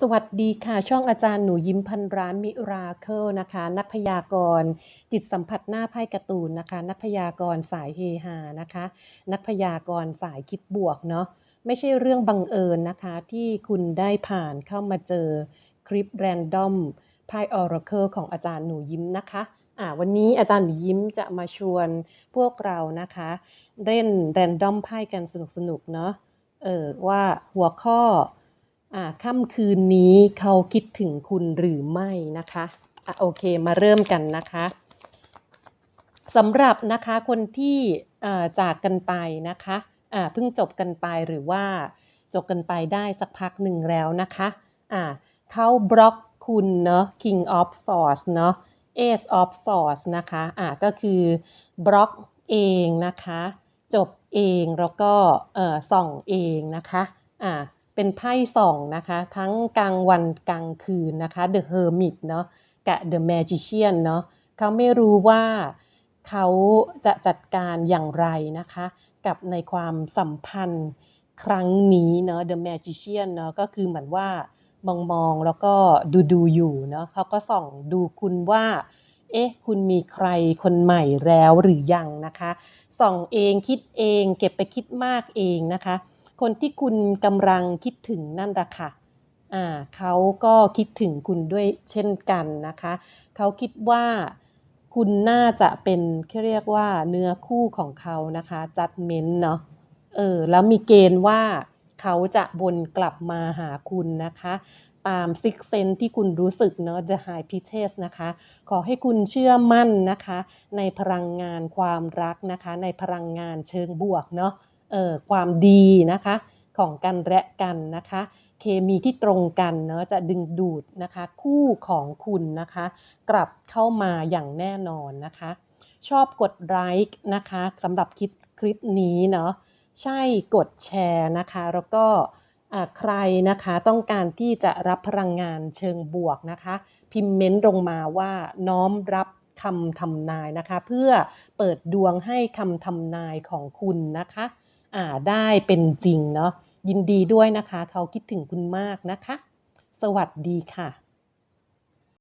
สวัสดีค่ะ ช่องอาจารย์หนูยิ้มพันร้านมิราเคิลนะคะ นักพยากรณ์จิตสัมผัสหน้าไพ่การ์ตูนนะคะ นักพยากรณ์สายเฮฮานะคะ นักพยากรณ์สายคิดบวกเนาะไม่ใช่เรื่องบังเอิญนะคะ ที่คุณได้ผ่านเข้ามาเจอคลิปแรนดอมไพ่ออราเคิลของอาจารย์หนูยิ้มนะคะอ่าวันนี้อาจารย์หนูยิ้มจะมาชวนพวกเรานะคะ เล่นแรนดอมไพ่กันสนุกๆเนาะเออว่าหัวข้อ ค่ำคืนนี้เขาคิดถึงคุณหรือไม่นะคะอะโอเคมาเริ่มกันนะคะสำหรับนะคะคนที่จากกันไปนะคะเพิ่งจบกันไปหรือว่าจบกันไปได้สักพักหนึ่งแล้วนะคะอ่าเขาบล็อกคุณเนาะ King of Swords เนาะ Ace of Swords นะคะอ่าก็คือบล็อกเองนะคะ จบเองแล้วก็ส่องเองนะคะอ่า เป็นไพ่สองนะคะ ทั้งกลางวันกลางคืนนะคะ The Hermit เนาะกับ The Magician เนาะเขาไม่รู้ว่าเขาจะจัดการอย่างไรนะคะ กับในความสัมพันธ์ครั้งนี้เนาะ The Magician เนาะก็คือเหมือนว่ามองมองแล้วก็ดูดูอยู่เนาะเขาก็ส่องดูคุณว่า เอ๊ะ คุณมีใครคนใหม่แล้วหรือยังนะคะ ส่องเองคิดเอง เก็บไปคิดมากเองนะคะ คนที่คุณกำลังคิดถึงนั่นแหละค่ะอ่าเขาก็คิดถึงคุณด้วยเช่นกันนะคะ เขาคิดว่าคุณน่าจะเป็นเขาเรียกว่าเนื้อคู่ของเขานะคะจัดเม้นเนาะเออแล้วมีเกณฑ์ว่าเขาจะวนกลับมาหาคุณนะคะ ตามซิกเซนที่คุณรู้สึกเนาะ The High p i t e s นะคะ ขอให้คุณเชื่อมั่นนะคะ ในพลังงานความรักนะคะ ในพลังงานเชิงบวกเนาะ ความดีนะคะของกันและกันนะคะ เคมีที่ตรงกันเนาะจะดึงดูดนะคะคู่ของคุณนะคะ กลับเข้ามาอย่างแน่นอนนะคะ ชอบกดไลค์นะคะสำหรับคลิปคลิปนี้เนาะใช่กดแชร์นะคะ แล้วก็ใครนะคะต้องการที่จะรับพลังงานเชิงบวกนะคะ พิมพ์เม้นต์ลงมาว่าน้อมรับคำทำนายนะคะ เพื่อเปิดดวงให้คำทำนายของคุณนะคะ ได้เป็นจริงเนาะยินดีด้วยนะคะ เขาคิดถึงคุณมากนะคะ สวัสดีค่ะ